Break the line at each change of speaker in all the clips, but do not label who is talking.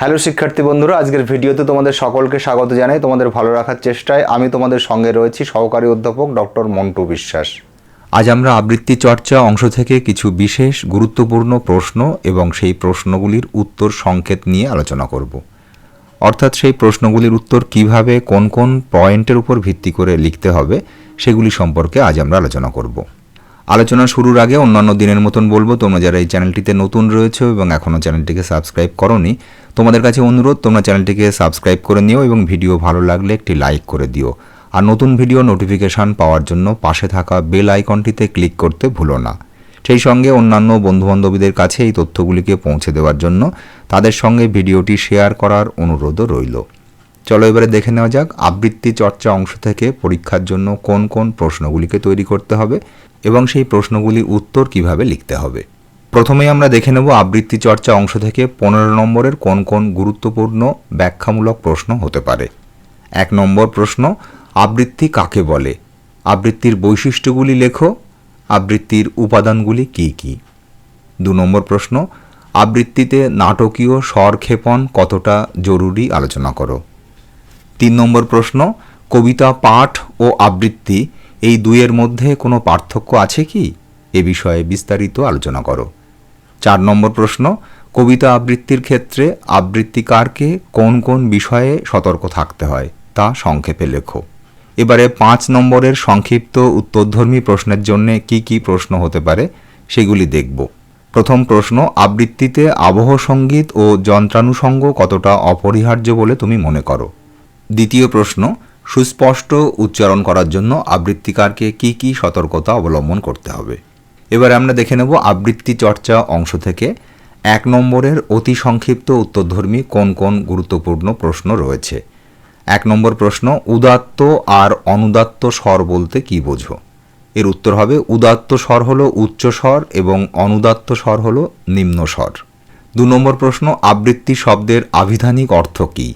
Hello শিক্ষার্থী বন্ধুরা, আজকের ভিডিওতে তোমাদের সকলকে স্বাগত জানাই। তোমাদের ভালো রাখার চেষ্টায় আমি তোমাদের সঙ্গে রয়েছি সহকারী অধ্যাপক ডক্টর মন্টু বিশ্বাস।
আজ আমরা আবৃত্তি চর্চা অংশ থেকে কিছু বিশেষ গুরুত্বপূর্ণ প্রশ্ন এবং সেই প্রশ্নগুলির উত্তর সংকেত নিয়ে আলোচনা করব। অর্থাৎ সেই প্রশ্নগুলির উত্তর কীভাবে, কোন কোন পয়েন্টের উপর ভিত্তি করে লিখতে হবে, সেগুলি সম্পর্কে আজ আমরা আলোচনা করব। আলোচনা শুরুর আগে অন্যান্য দিনের মতন বলব, তোমরা যারা এই চ্যানেলটিতে নতুন রয়েছে এবং এখনও চ্যানেলটিকে সাবস্ক্রাইব করনি, তোমাদের কাছে অনুরোধ, তোমরা চ্যানেলটিকে সাবস্ক্রাইব করে নিও এবং ভিডিও ভালো লাগলে একটি লাইক করে দিও। আর নতুন ভিডিও নোটিফিকেশান পাওয়ার জন্য পাশে থাকা বেল আইকনটিতে ক্লিক করতে ভুলো না। সেই সঙ্গে অন্যান্য বন্ধুবান্ধবীদের কাছে এই তথ্যগুলিকে পৌঁছে দেওয়ার জন্য তাদের সঙ্গে ভিডিওটি শেয়ার করার অনুরোধও রইল। চলো এবারে দেখে নেওয়া যাক, আবৃত্তি চর্চা অংশ থেকে পরীক্ষার জন্য কোন কোন প্রশ্নগুলিকে তৈরি করতে হবে এবং সেই প্রশ্নগুলির উত্তর কীভাবে লিখতে হবে? প্রথমেই আমরা দেখে নেব আবৃত্তি চর্চা অংশ থেকে পনেরো নম্বরের কোন কোন গুরুত্বপূর্ণ ব্যাখ্যামূলক প্রশ্ন হতে পারে। এক নম্বর প্রশ্ন, আবৃত্তি কাকে বলে? আবৃত্তির বৈশিষ্ট্যগুলি লেখো। আবৃত্তির উপাদানগুলি কি কি? দু নম্বর প্রশ্ন, আবৃত্তিতে নাটকীয় স্বরক্ষেপণ কতটা জরুরি আলোচনা করো? তিন নম্বর প্রশ্ন, কবিতা, পাঠ ও আবৃত্তি এই দুইয়ের মধ্যে কোনো পার্থক্য আছে কি? এ বিষয়ে বিস্তারিত আলোচনা করো। চার নম্বর প্রশ্ন, কবিতা আবৃত্তির ক্ষেত্রে আবৃত্তিকারকে কোন কোন বিষয়ে সতর্ক থাকতে হয় তা সংক্ষেপে লেখো। এবারে পাঁচ নম্বরের সংক্ষিপ্ত উত্তরধর্মী প্রশ্নের জন্য কি কি প্রশ্ন হতে পারে সেগুলি দেখব। প্রথম প্রশ্ন, আবৃত্তিতে আবহ সংগীত ও যন্ত্রানুষঙ্গ কতটা অপরিহার্য বলে তুমি মনে করো? দ্বিতীয় প্রশ্ন সুস্পষ্ট উচ্চারণ করার জন্য আবৃত্তিকারকে কি কি সতর্কতা অবলম্বন করতে হবে। এবার আমরা দেখে নেব আবৃত্তি চর্চা অংশ থেকে এক নম্বরের অতি সংক্ষিপ্ত উত্তরধর্মী কোন কোন গুরুত্বপূর্ণ প্রশ্ন রয়েছে। এক নম্বর প্রশ্ন, উদাত্ত আর অনুদাত্ত স্বর বলতে কি বোঝো? এর উত্তর হবে, উদাত্ত স্বর হলো উচ্চ স্বর এবং অনুদাত্ত স্বর হলো নিম্ন স্বর। দু নম্বর প্রশ্ন, আবৃত্তি শব্দের আভিধানিক অর্থ কী?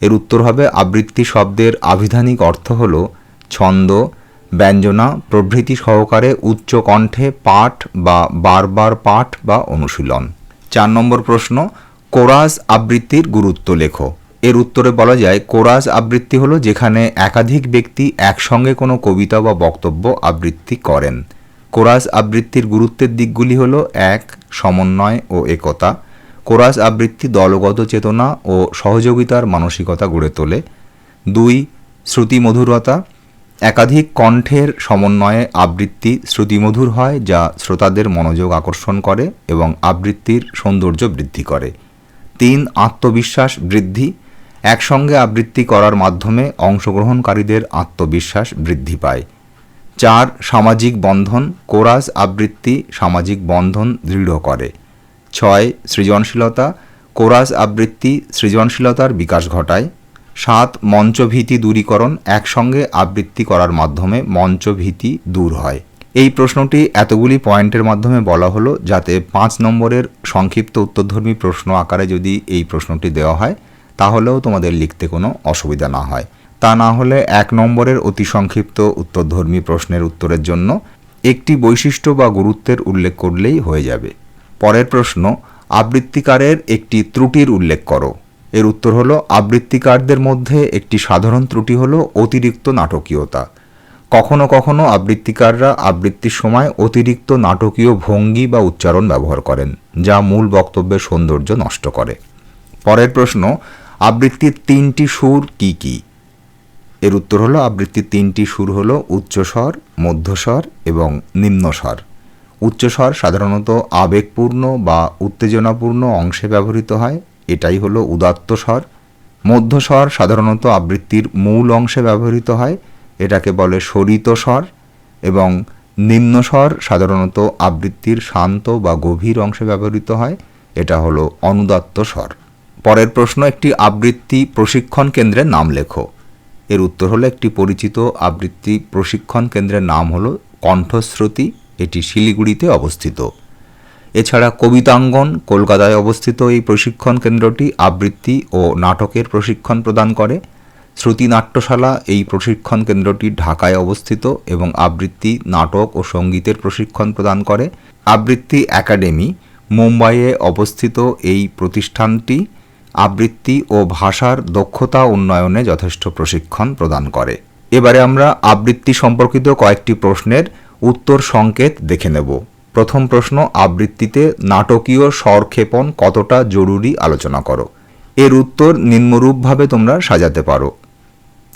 এর উত্তর হবে, আবৃত্তি শব্দের আভিধানিক অর্থ হল ছন্দ, ব্যঞ্জনা, প্রভৃতি সহকারে উচ্চ কণ্ঠে পাঠ বা বারবার পাঠ বা অনুশীলন। চার নম্বর প্রশ্ন, কোরাস আবৃত্তির গুরুত্ব লেখো। এর উত্তরে বলা যায়, কোরাস আবৃত্তি হলো যেখানে একাধিক ব্যক্তি একসঙ্গে কোনো কবিতা বা বক্তব্য আবৃত্তি করেন। কোরাস আবৃত্তির গুরুত্বের দিকগুলি হলো এক, সমন্বয় ও একতা। কোরাস আবৃত্তি দলগত চেতনা ও সহযোগিতার মানসিকতা গড়ে তোলে। দুই, শ্রুতিমধুরতা। একাধিক কণ্ঠের সমন্বয়ে আবৃত্তি শ্রুতিমধুর হয়, যা শ্রোতাদের মনোযোগ আকর্ষণ করে এবং আবৃত্তির সৌন্দর্য বৃদ্ধি করে। তিন, আত্মবিশ্বাস বৃদ্ধি। একসঙ্গে আবৃত্তি করার মাধ্যমে অংশগ্রহণকারীদের আত্মবিশ্বাস বৃদ্ধি পায়। চার, সামাজিক বন্ধন। কোরাস আবৃত্তি সামাজিক বন্ধন দৃঢ় করে। ছয়, সৃজনশীলতা, কোরাস আবৃত্তি, সৃজনশীলতার বিকাশ ঘটায়। সাত, মঞ্চভীতি দূরীকরণ একসঙ্গে আবৃত্তি করার মাধ্যমে মঞ্চভীতি দূর হয়। এই প্রশ্নটি এতগুলি পয়েন্টের মাধ্যমে বলা হলো যাতে পাঁচ নম্বরের সংক্ষিপ্ত উত্তরধর্মী প্রশ্ন আকারে যদি এই প্রশ্নটি দেওয়া হয়, তাহলেও তোমাদের লিখতে কোনো অসুবিধা না হয়। তা না হলে এক নম্বরের অতি সংক্ষিপ্ত উত্তরধর্মী প্রশ্নের উত্তরের জন্য একটি বৈশিষ্ট্য বা গুরুত্বের উল্লেখ করলেই হয়ে যাবে। পরের প্রশ্ন, আবৃত্তিকারের একটি ত্রুটির উল্লেখ করো। এর উত্তর হলো, আবৃত্তিকারদের মধ্যে একটি সাধারণ ত্রুটি হলো অতিরিক্ত নাটকীয়তা। কখনো কখনো আবৃত্তিকাররা আবৃত্তির সময় অতিরিক্ত নাটকীয় ভঙ্গি বা উচ্চারণ ব্যবহার করেন, যা মূল বক্তব্যের সৌন্দর্য নষ্ট করে। পরের প্রশ্ন, আবৃত্তির তিনটি সুর কি কি? এর উত্তর হলো, আবৃত্তির তিনটি সুর হলো উচ্চস্বর, মধ্যস্বর এবং নিম্নস্বর। উচ্চস্বর সাধারণত আবেগপূর্ণ বা উত্তেজনাপূর্ণ অংশে ব্যবহৃত হয়। এটাই হলো উদাত্ত স্বর। মধ্যস্বর সাধারণত আবৃত্তির মূল অংশে ব্যবহৃত হয়। এটাকে বলে সরিত স্বর এবং নিম্নস্বর সাধারণত আবৃত্তির শান্ত বা গভীর অংশে ব্যবহৃত হয়। এটা হলো অনুদাত্ত স্বর। পরের প্রশ্ন, একটি আবৃত্তি প্রশিক্ষণ কেন্দ্রের নাম লেখো। এর উত্তর হলো একটি পরিচিত আবৃত্তি প্রশিক্ষণ কেন্দ্রের নাম হলো কণ্ঠশ্রুতি এটি শিলিগুড়িতে অবস্থিত। এছাড়া কবিতাঙ্গন কলকাতায় অবস্থিত এই প্রশিক্ষণ কেন্দ্রটি আবৃত্তি ও নাটকের প্রশিক্ষণ প্রদান করে। শ্রুতি নাট্যশালা এই প্রশিক্ষণ কেন্দ্রটি ঢাকায় অবস্থিত এবং আবৃত্তি, নাটক ও সঙ্গীতের প্রশিক্ষণ প্রদান করে। আবৃত্তি একাডেমি মুম্বাইয়ে অবস্থিত এই প্রতিষ্ঠানটি আবৃত্তি ও ভাষার দক্ষতা উন্নয়নে যথেষ্ট প্রশিক্ষণ প্রদান করে। এবারে আমরা আবৃত্তি সম্পর্কিত কয়েকটি প্রশ্নের উত্তর সংকেত দেখে নেব। প্রথম প্রশ্ন আবৃত্তিতে নাটকীয় স্বরক্ষেপণ কতটা জরুরি আলোচনা করো। এর উত্তর নিম্নরূপভাবে তোমরা সাজাতে পারো।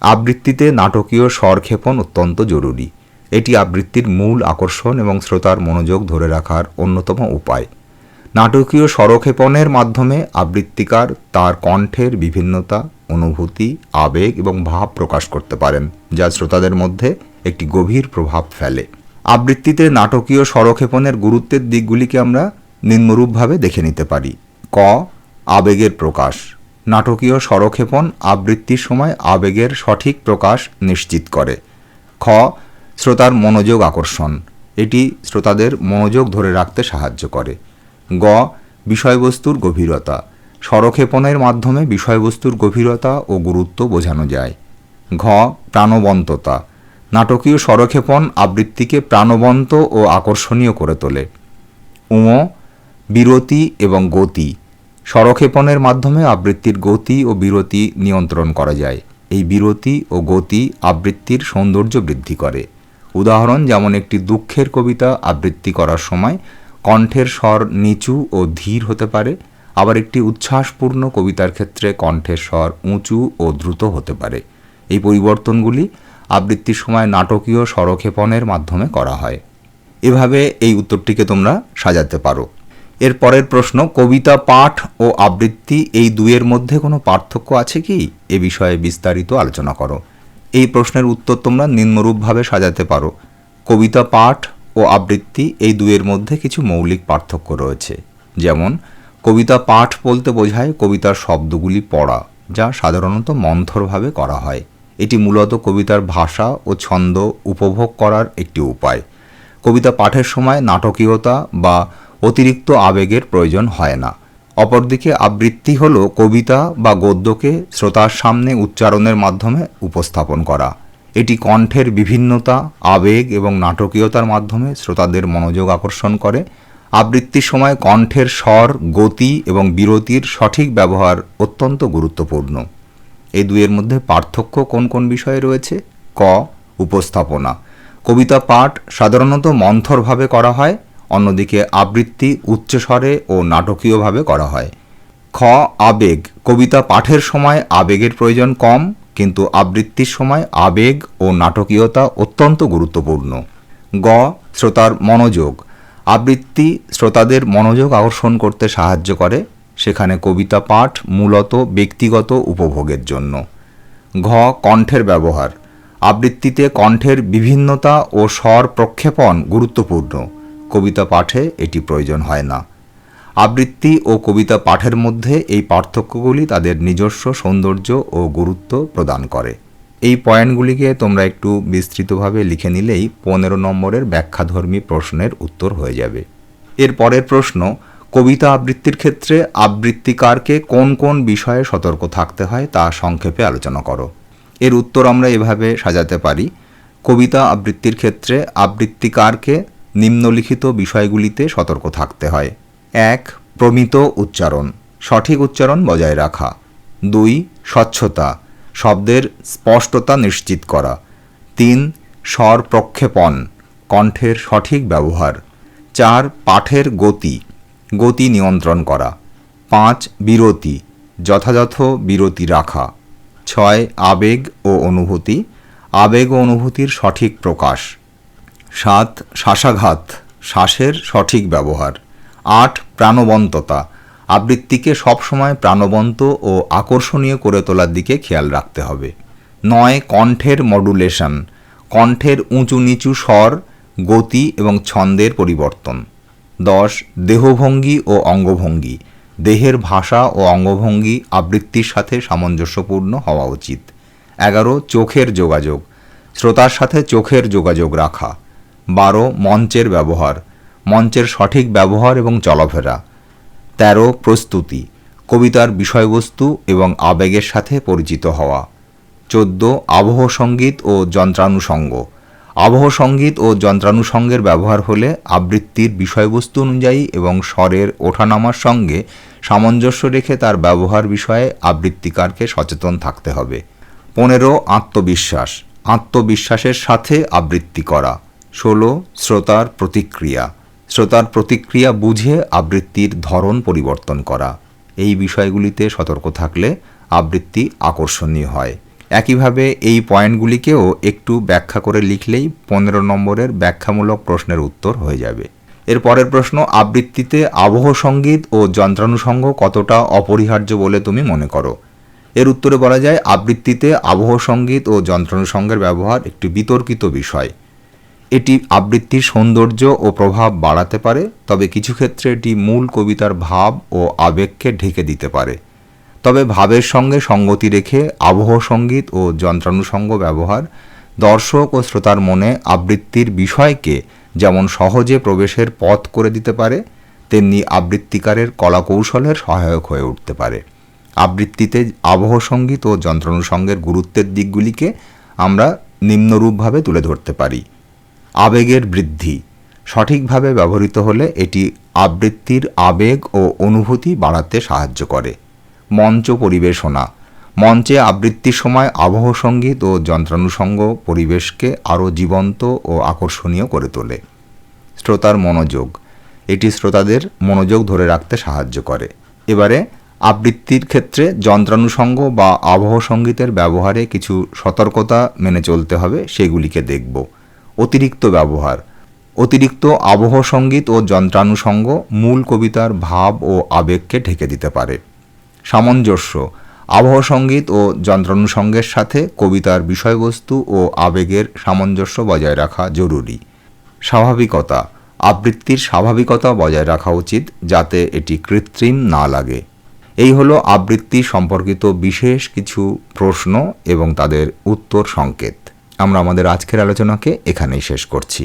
আবৃত্তিতে নাটকীয় স্বরক্ষেপণ অত্যন্ত জরুরি। এটি আবৃত্তির মূল আকর্ষণ এবং শ্রোতার মনোযোগ ধরে রাখার অন্যতম উপায়। নাটকীয় স্বরক্ষেপণের মাধ্যমে আবৃত্তিকার তার কণ্ঠের বিভিন্নতা, অনুভূতি, আবেগ এবং ভাব প্রকাশ করতে পারেন, যা শ্রোতাদের মধ্যে একটি গভীর প্রভাব ফেলে। আবৃত্তিতে নাটকীয় স্বরক্ষেপণের গুরুত্বের দিকগুলিকে আমরা নিম্নরূপভাবে দেখে নিতে পারি। ক. আবেগের প্রকাশ। নাটকীয় স্বরক্ষেপণ আবৃত্তির সময় আবেগের সঠিক প্রকাশ নিশ্চিত করে। খ. শ্রোতার মনোযোগ আকর্ষণ। এটি শ্রোতাদের মনোযোগ ধরে রাখতে সাহায্য করে। গ. বিষয়বস্তুর গভীরতা। স্বরক্ষেপণের মাধ্যমে বিষয়বস্তুর গভীরতা ও গুরুত্ব বোঝানো যায়। ঘ. প্রাণবন্ততা। নাটকীয় স্বরক্ষেপণ আবৃত্তিকে প্রাণবন্ত ও আকর্ষণীয় করে তোলে। উম, বিরতি এবং গতি। স্বরক্ষেপণের মাধ্যমে আবৃত্তির গতি ও বিরতি নিয়ন্ত্রণ করা যায়। এই বিরতি ও গতি আবৃত্তির সৌন্দর্য বৃদ্ধি করে। উদাহরণ, যেমন একটি দুঃখের কবিতা আবৃত্তি করার সময় কণ্ঠের স্বর নিচু ও ধীর হতে পারে, আবার একটি উচ্ছ্বাসপূর্ণ কবিতার ক্ষেত্রে কণ্ঠের স্বর উঁচু ও দ্রুত হতে পারে। এই পরিবর্তনগুলি আবৃত্তির সময় নাটকীয় স্বরক্ষেপণের মাধ্যমে করা হয়। এভাবে এই উত্তরটিকে তোমরা সাজাতে পারো। এর পরের প্রশ্ন, কবিতা, পাঠ ও আবৃত্তি এই দুয়ের মধ্যে কোনো পার্থক্য আছে কি? এ বিষয়ে বিস্তারিত আলোচনা করো। এই প্রশ্নের উত্তর তোমরা নিম্নরূপভাবে সাজাতে পারো। কবিতা, পাঠ ও আবৃত্তি এই দুয়ের মধ্যে কিছু মৌলিক পার্থক্য রয়েছে। যেমন, কবিতা, পাঠ বলতে বোঝায় কবিতার শব্দগুলি পড়া, যা সাধারণত মন্থরভাবে করা হয়। এটি মূলত কবিতার ভাষা ও ছন্দ উপভোগ করার একটি উপায়। কবিতা পাঠের সময় নাটকীয়তা বা অতিরিক্ত আবেগের প্রয়োজন হয় না। অপরদিকে আবৃত্তি হল কবিতা বা গদ্যকে শ্রোতার সামনে উচ্চারণের মাধ্যমে উপস্থাপন করা। এটি কণ্ঠের বিভিন্নতা, আবেগ এবং নাটকীয়তার মাধ্যমে শ্রোতাদের মনোযোগ আকর্ষণ করে। আবৃত্তির সময় কণ্ঠের স্বর, গতি এবং বিরতির সঠিক ব্যবহার অত্যন্ত গুরুত্বপূর্ণ। এই দুইয়ের মধ্যে পার্থক্য কোন কোন বিষয়ে রয়েছে? ক, উপস্থাপনা। কবিতা পাঠ সাধারণত মন্থরভাবে করা হয়, অন্যদিকে আবৃত্তি উচ্চস্বরে ও নাটকীয়ভাবে করা হয়। খ, আবেগ। কবিতা পাঠের সময় আবেগের প্রয়োজন কম, কিন্তু আবৃত্তির সময় আবেগ ও নাটকীয়তা অত্যন্ত গুরুত্বপূর্ণ। গ, শ্রোতার মনোযোগ। আবৃত্তি শ্রোতাদের মনোযোগ আকর্ষণ করতে সাহায্য করে সেখানে কবিতা পাঠ মূলত ব্যক্তিগত উপভোগের জন্য। ঘ, কণ্ঠের ব্যবহার। আবৃত্তিতে কণ্ঠের বিভিন্নতা ও স্বর প্রক্ষেপণ গুরুত্বপূর্ণ। কবিতা পাঠে এটি প্রয়োজন হয় না। আবৃত্তি ও কবিতা পাঠের মধ্যে এই পার্থক্যগুলি তাদের নিজস্ব সৌন্দর্য ও গুরুত্ব প্রদান করে। এই পয়েন্টগুলিকে তোমরা একটু বিস্তৃতভাবে লিখে নিলেই পনেরো নম্বরের ব্যাখ্যাধর্মী প্রশ্নের উত্তর হয়ে যাবে। এর পরের প্রশ্ন কবিতা আবৃত্তির ক্ষেত্রে আবৃত্তিকারকে কোন কোন বিষয়ে সতর্ক থাকতে হয় তা সংক্ষেপে আলোচনা করো। এর উত্তর আমরা এভাবে সাজাতে পারি। কবিতা আবৃত্তির ক্ষেত্রে আবৃত্তিকারকে নিম্নলিখিত বিষয়গুলিতে সতর্ক থাকতে হয়। এক, প্রমিত উচ্চারণ। সঠিক উচ্চারণ বজায় রাখা। দুই, স্বচ্ছতা। শব্দের স্পষ্টতা নিশ্চিত করা। তিন স্বর প্রক্ষেপণ কণ্ঠের সঠিক ব্যবহার। চার, পাঠের গতি। গতি নিয়ন্ত্রণ করা। পাঁচ, বিরতি, যথাযথ বিরতি রাখা। ছয়, আবেগ ও অনুভূতি, আবেগ ও অনুভূতির সঠিক প্রকাশ। সাত, শ্বাসাঘাত, শ্বাসের সঠিক ব্যবহার। আট, প্রাণবন্ততা, আবৃত্তিকে সবসময় প্রাণবন্ত ও আকর্ষণীয় করে তোলার দিকে খেয়াল রাখতে হবে। নয়, কণ্ঠের মডুলেশন কণ্ঠের উঁচু নিচু স্বর, গতি এবং ছন্দের পরিবর্তন। দশ, দেহভঙ্গি ও অঙ্গভঙ্গি। দেহের ভাষা ও অঙ্গভঙ্গি আবৃত্তির সাথে সামঞ্জস্যপূর্ণ হওয়া উচিত। এগারো, চোখের যোগাযোগ। শ্রোতার সাথে চোখের যোগাযোগ রাখা। বারো, মঞ্চের ব্যবহার। মঞ্চের সঠিক ব্যবহার এবং চলাফেরা। তেরো, প্রস্তুতি। কবিতার বিষয়বস্তু এবং আবেগের সাথে পরিচিত হওয়া। চোদ্দ, আবহ সংগীত ও যন্ত্রানুষঙ্গ। আবহ সংগীত ও যন্ত্রানুষঙ্গের ব্যবহার হলে আবৃত্তির বিষয়বস্তু অনুযায়ী এবং স্বরের ওঠানামার সঙ্গে সামঞ্জস্য রেখে তার ব্যবহার বিষয়ে আবৃত্তিকারকে সচেতন থাকতে হবে। পনেরো, আত্মবিশ্বাস। আত্মবিশ্বাসের সাথে আবৃত্তি করা। ষোলো, শ্রোতার প্রতিক্রিয়া। শ্রোতার প্রতিক্রিয়া বুঝে আবৃত্তির ধরন পরিবর্তন করা। এই বিষয়গুলিতে সতর্ক থাকলে আবৃত্তি আকর্ষণীয় হয়। একইভাবে এই পয়েন্টগুলিকেও একটু ব্যাখ্যা করে লিখলেই পনেরো নম্বরের ব্যাখ্যামূলক প্রশ্নের উত্তর হয়ে যাবে। এর পরের প্রশ্ন, আবৃত্তিতে আবহ সংগীত ও যন্ত্রানুষঙ্গ কতটা অপরিহার্য বলে তুমি মনে করো? এর উত্তরে বলা যায়, আবৃত্তিতে আবহ সংগীত ও যন্ত্রানুষঙ্গের ব্যবহার একটি বিতর্কিত বিষয়। এটি আবৃত্তির সৌন্দর্য ও প্রভাব বাড়াতে পারে, তবে কিছু ক্ষেত্রে এটি মূল কবিতার ভাব ও আবেগকে ঢেকে দিতে পারে। তবে ভাবের সঙ্গে সঙ্গতি রেখে আবহ সংগীত ও যন্ত্রানুষঙ্গ ব্যবহার, দর্শক ও শ্রোতার মনে আবৃত্তির বিষয়কে যেমন সহজে প্রবেশের পথ করে দিতে পারে, তেমনি আবৃত্তিকারের কলাকৌশলের সহায়ক হয়ে উঠতে পারে। আবৃত্তিতে আবহ সংগীত ও যন্ত্রানুষঙ্গের গুরুত্বের দিকগুলিকে আমরা নিম্নরূপভাবে তুলে ধরতে পারি। আবেগের বৃদ্ধি। সঠিকভাবে ব্যবহৃত হলে এটি আবৃত্তির আবেগ ও অনুভূতি বাড়াতে সাহায্য করে। মঞ্চ পরিবেশনা। মঞ্চে আবৃত্তির সময়, আবহ সংগীত ও যন্ত্রানুষঙ্গ পরিবেশকে আরও জীবন্ত ও আকর্ষণীয় করে তোলে। শ্রোতার মনোযোগ। এটি শ্রোতাদের মনোযোগ ধরে রাখতে সাহায্য করে। এবারে আবৃত্তির ক্ষেত্রে যন্ত্রানুষঙ্গ বা আবহ সঙ্গীতের ব্যবহারে কিছু সতর্কতা মেনে চলতে হবে, সেগুলিকে দেখব। অতিরিক্ত ব্যবহার। অতিরিক্ত আবহ সংগীত ও যন্ত্রানুষঙ্গ মূল কবিতার ভাব ও আবেগকে ঢেকে দিতে পারে। সামঞ্জস্য। আবহ সংগীত ও যন্ত্রানুষঙ্গের সাথে কবিতার বিষয়বস্তু ও আবেগের সামঞ্জস্য বজায় রাখা জরুরি। স্বাভাবিকতা। আবৃত্তির স্বাভাবিকতা বজায় রাখা উচিত যাতে এটি কৃত্রিম না লাগে। এই হলো আবৃত্তি সম্পর্কিত বিশেষ কিছু প্রশ্ন এবং তাদের উত্তর সংকেত। আমরা আমাদের আজকের আলোচনাকে এখানেই শেষ করছি।